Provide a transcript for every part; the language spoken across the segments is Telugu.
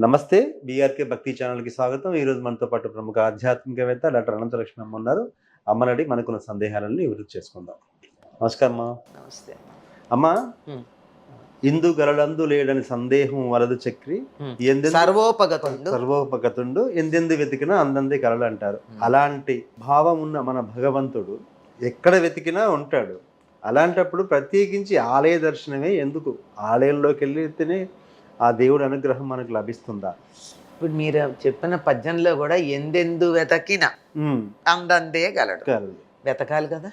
నమస్తే బీఆర్కే భక్తి ఛానల్కి స్వాగతం. ఈ రోజు మనతో పాటు ప్రముఖ ఆధ్యాత్మికవేత్త డాక్టర్ అనంతలక్ష్మి అమ్మ ఉన్నారు. అమ్మనడి మనకున్న సందేహాలను నివృత్తి చేసుకుందాం. నమస్కారం అమ్మా. నమస్తే. అమ్మా. ఇందు గలడందు లేడని సందేహం వలదు చక్రి. సర్వోపగతుండు. సర్వోపగతుండు ఎందెందు వెతికినా అందంది కలలు అంటారు. అలాంటి భావం ఉన్న మన భగవంతుడు ఎక్కడ వెతికినా ఉంటాడు. అలాంటప్పుడు ప్రత్యేకించి ఆలయ దర్శనమే ఎందుకు? ఆలయంలోకి వెళ్ళితేనే ఆ దేవుడి అనుగ్రహం మనకు లభిస్తుందా? ఇప్పుడు మీరు చెప్పిన పద్యంలో కూడా ఎందెందు వెతకిన అందందే గలడు. వెతకాలి కదా?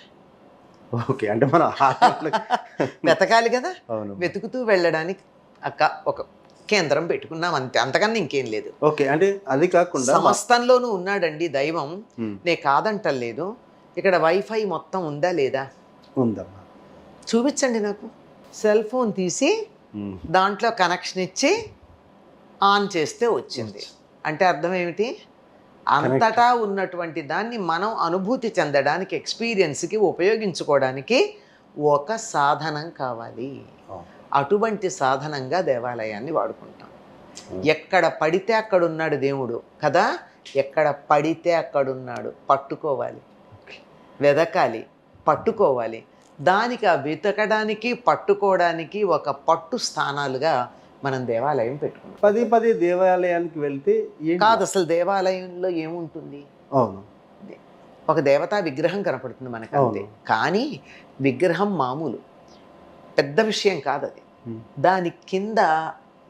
ఓకే అంటే మన వెతకాలి కదా? అవును. వెతుకుతూ వెళ్ళడానికి అక్క ఒక కేంద్రం పెట్టుకున్నాం అంతే అంతకన్నా ఇంకేం లేదు. ఓకే అంటే అది కాకుండా సమస్తంలోనూ ఉన్నాడండి దైవం. నే కాదంటలేదు ఇక్కడ వైఫై మొత్తం ఉందా లేదా? ఉందమ్మా. చూపించండి నాకు. సెల్ ఫోన్ తీసి దాంట్లో కనెక్షన్ ఇచ్చి ఆన్ చేస్తే వచ్చింది. అంటే అర్థం ఏమిటి? అంతటా ఉన్నటువంటి దాన్ని మనం అనుభూతి చెందడానికి ఎక్స్పీరియన్స్కి ఉపయోగించుకోవడానికి ఒక సాధనం కావాలి. అవును. అటువంటి సాధనంగా దేవాలయాన్ని వాడుకుంటాం. అవును. ఎక్కడ పడితే అక్కడ ఉన్నాడు దేవుడు కదా? ఎక్కడ పడితే అక్కడున్నాడు పట్టుకోవాలి. వెదకాలి పట్టుకోవాలి. దానికి ఆ వెతకడానికి పట్టుకోవడానికి ఒక పట్టు స్థానాలుగా మనం దేవాలయం పెట్టుకుంటాం. పది పది దేవాలయానికి వెళ్తే? కాదు అసలు దేవాలయంలో ఏముంటుంది? అవును. ఒక దేవతా విగ్రహం కనపడుతుంది మనకు అంతే. కానీ విగ్రహం మామూలు. పెద్ద విషయం కాదు అది. దాని కింద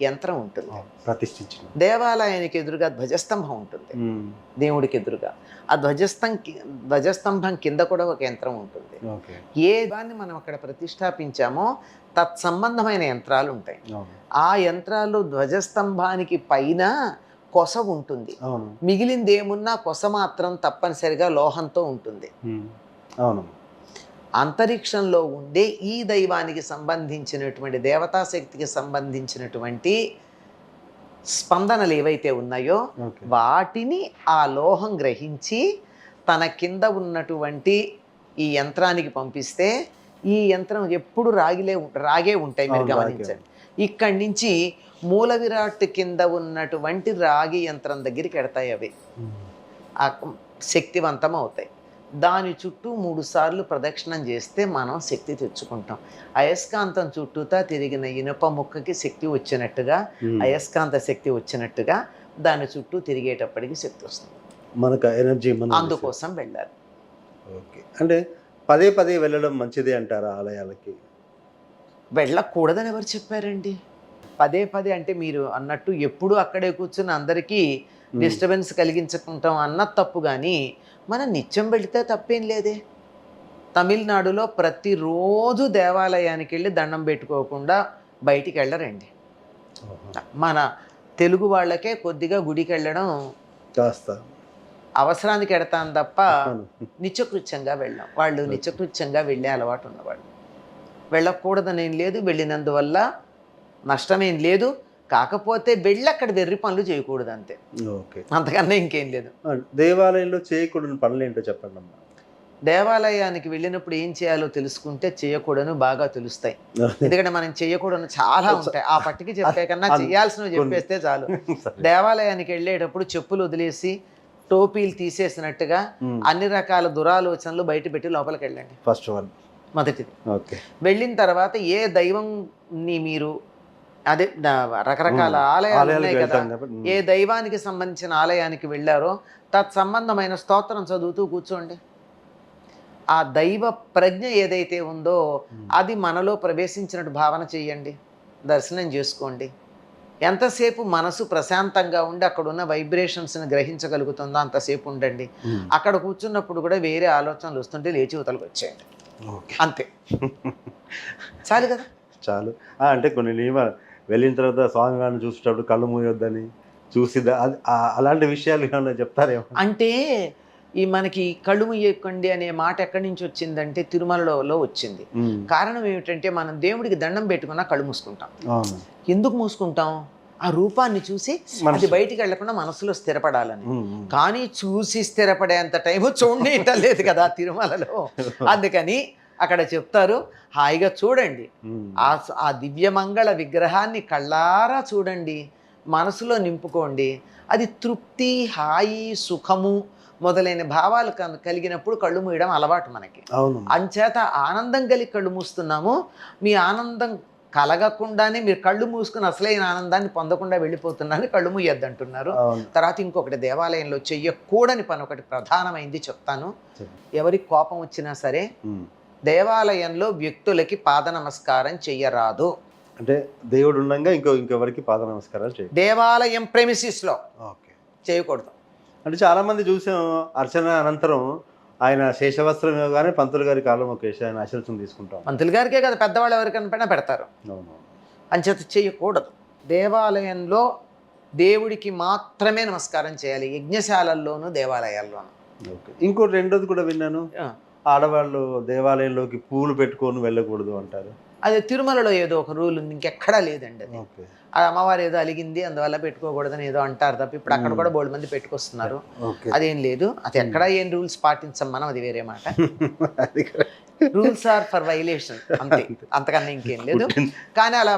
యంత్రం ఉంటుంది. అవును. ప్రతిష్ఠించిన దేవాలయానికి ఎదురుగా ధ్వజస్తంభం ఉంటుంది. దేవుడికి ఎదురుగా. ఆ ధ్వజస్తం ధ్వజస్తంభం కింద కూడా ఒక యంత్రం ఉంటుంది. ఏ దాన్ని మనం అక్కడ ప్రతిష్టాపించామో తత్సంబంధమైన యంత్రాలు ఉంటాయి. ఆ యంత్రాలు ధ్వజస్తంభానికి పైన కొస ఉంటుంది. మిగిలింది ఏమున్నా కొస మాత్రం తప్పనిసరిగా లోహంతో ఉంటుంది. అవును. అంతరిక్షంలో ఉండే ఈ దైవానికి సంబంధించినటువంటి దేవతా శక్తికి సంబంధించినటువంటి స్పందనలు ఏవైతే ఉన్నాయో వాటిని ఆ లోహం గ్రహించి తన కింద ఉన్నటువంటి ఈ యంత్రానికి పంపిస్తే ఈ యంత్రం ఎప్పుడు రాగిలే రాగే ఉంటాయి మీరు. గమనించండి. ఇక్కడి నుంచి మూల విరాట్ కింద ఉన్నటువంటి రాగి యంత్రం దగ్గరికి ఎడతాయి అవి. శక్తివంతం అవుతాయి. దాని చుట్టూ మూడు సార్లు ప్రదక్షిణం చేస్తే మనం శక్తి తెచ్చుకుంటాం. అయస్కాంతం చుట్టూతా తిరిగిన ఇనుప ముక్కకి శక్తి వచ్చినట్టుగా. అయస్కాంత శక్తి వచ్చినట్టుగా దాని చుట్టూ తిరిగేటప్పటికి శక్తి వస్తుంది. మనకు ఎనర్జీ అందుకోసం వెళ్ళాలి. ఓకే. అంటే పదే పదే వెళ్ళడం మంచిదే అంటారా ఆలయాలకి? వెళ్ళకూడదని ఎవరు చెప్పారండి? పదే పదే అంటే మీరు అన్నట్టు ఎప్పుడు అక్కడే కూర్చుని అందరికీ డిస్టర్బెన్స్ కలిగించుకుంటాం అన్నది తప్పు కానీ మనం నిత్యం వెళితే తప్పేం లేదే. తమిళనాడులో ప్రతిరోజు దేవాలయానికి వెళ్ళి దండం పెట్టుకోకుండా బయటికి వెళ్ళరండి. మన తెలుగు వాళ్ళకే కొద్దిగా గుడికి వెళ్ళడం కాస్త అవసరానికి ఎడతాను తప్ప. నిత్యకృత్యంగా వెళ్ళాం. వాళ్ళు నిత్యకృత్యంగా వెళ్ళే అలవాటు ఉన్నవాళ్ళు. వెళ్ళకూడదనేం లేదు. వెళ్ళినందువల్ల నష్టమేం లేదు. కాకపోతే వెళ్ళి అక్కడ వెర్రి పనులు చేయకూడదు అంతే ఓకే. అంతకన్నా ఇంకేం లేదు. దేవాలయంలో చేయకూడని పనులు ఏంటో చెప్పండి అమ్మా. దేవాలయానికి వెళ్ళినప్పుడు ఏం చేయాలో తెలుసుకుంటే చేయకూడను బాగా తెలుస్తాయి. ఎందుకంటే మనం చేయకూడదు చాలా ఉంటాయి. ఆ పట్టికి చెప్పే కన్నా చేయాల్సినవి చెప్పేస్తే చాలు. దేవాలయానికి వెళ్ళేటప్పుడు చెప్పులు వదిలేసి టోపీలు తీసేసినట్టుగా అన్ని రకాల దురాలోచనలు బయట పెట్టి లోపలికి వెళ్ళండి. First one. మొదటిది. ఓకే. వెళ్ళిన తర్వాత ఏ దైవంని మీరు అదే రకరకాల ఆలయాలు ఉన్నాయి కదా. ఏ దైవానికి సంబంధించిన ఆలయానికి వెళ్ళారో తత్సంబంధమైన స్తోత్రం చదువుతూ కూర్చోండి. ఆ దైవ ప్రజ్ఞ ఏదైతే ఉందో అది మనలో ప్రవేశించినట్టు భావన చేయండి. దర్శనం చేసుకోండి. ఎంతసేపు మనసు ప్రశాంతంగా ఉండి అక్కడ ఉన్న వైబ్రేషన్స్ని గ్రహించగలుగుతుందో అంతసేపు ఉండండి. అక్కడ కూర్చున్నప్పుడు కూడా వేరే ఆలోచనలు వస్తుంటే లేచి ఉతలకు వచ్చేయండి. అంతే. చాలు కదా. చాలు. అంటే కొన్ని నియమాలు వెళ్ళిన తర్వాత స్వామి వారిని చూసేటప్పుడు కళ్ళు మూయొద్దని చూసి అలాంటి విషయాలు ఏమన్నా చెప్తారేమో? అంటే ఈ మనకి కళ్ళు ముయ్యకండి అనే మాట ఎక్కడి నుంచి వచ్చిందంటే తిరుమలలో వచ్చింది. కారణం ఏమిటంటే మనం దేవుడికి దండం పెట్టుకున్నా కళ్ళు మూసుకుంటాం. ఎందుకు మూసుకుంటాం? ఆ రూపాన్ని చూసి. అది బయటికి వెళ్ళకుండా మనసులో స్థిరపడాలని. కానీ చూసి స్థిరపడేంత టైం చూడటం లేదు కదా తిరుమలలో. అందుకని అక్కడ చెప్తారు. హాయిగా చూడండి. ఆ ఆ దివ్యమంగళ విగ్రహాన్ని కళ్ళారా చూడండి. మనసులో నింపుకోండి. అది తృప్తి హాయి సుఖము మొదలైన భావాలు కలిగినప్పుడు కళ్ళు మూయడం అలవాటు మనకి. అంచేత ఆనందం కలిగి కళ్ళు మూస్తున్నాము. మీ ఆనందం కలగకుండానే మీరు కళ్ళు మూసుకుని అసలైన ఆనందాన్ని పొందకుండా వెళ్ళిపోతున్నారని కళ్ళు మూయొద్దంటున్నారు. తర్వాత ఇంకొకటి దేవాలయంలో చెయ్యకూడని పని ఒకటి ప్రధానమైంది చెప్తాను. ఎవరికి కోపం వచ్చినా సరే. దేవాలయంలో వ్యక్తులకి పాద నమస్కారం చెయ్యరాదు. అంటే దేవుడు ఉండగా ఇంకో ఇంకెవరికి పాద నమస్కారాలు చేయ దేవాలయం ప్రెమిసిస్లో ఓకే. చేయకూడదు. అంటే చాలా మంది చూసాం అర్చన అనంతరం ఆయన శేషవస్త్రం ఇవ్వగానే పంతులు గారి కాలం ఒక ఆయన ఆశీర్వచనం తీసుకుంటాం. మంత్రుల గారికే కదా పెద్దవాళ్ళు ఎవరికైనా పెడతారు. అవును అంచేత చేయకూడదు. దేవాలయంలో దేవుడికి మాత్రమే నమస్కారం చేయాలి. యజ్ఞశాలల్లోనూ దేవాలయాల్లోనూ. ఓకే. ఇంకోటి రెండోది కూడా విన్నాను. ఆడవాళ్ళు దేవాలయంలోకి పూలు పెట్టుకొని వెళ్ళకూడదు అంటారు. అది తిరుమలలో ఏదో ఒక రూల్ ఉంది ఇంకెక్కడా లేదండి అది. ఆ అమ్మవారు ఏదో అలిగింది అందువల్ల పెట్టుకోకూడదని ఏదో అంటారు తప్ప ఇప్పుడు అక్కడ కూడా బోల్డ్ మంది పెట్టుకొస్తున్నారు. అదేం లేదు అది ఎక్కడ ఏం రూల్స్ పాటించం మనం అది వేరే మాట. రూల్స్ ఆర్ ఫర్ వైలేషన్ అంతే. అంతకన్నా ఇంకేం లేదు. కానీ అలా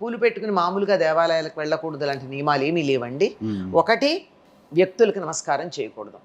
పూలు పెట్టుకుని మామూలుగా దేవాలయాలకు వెళ్ళకూడదు లాంటి నియమాలు ఏమీ లేవండి. ఒకటి వ్యక్తులకు నమస్కారం చేయకూడదు.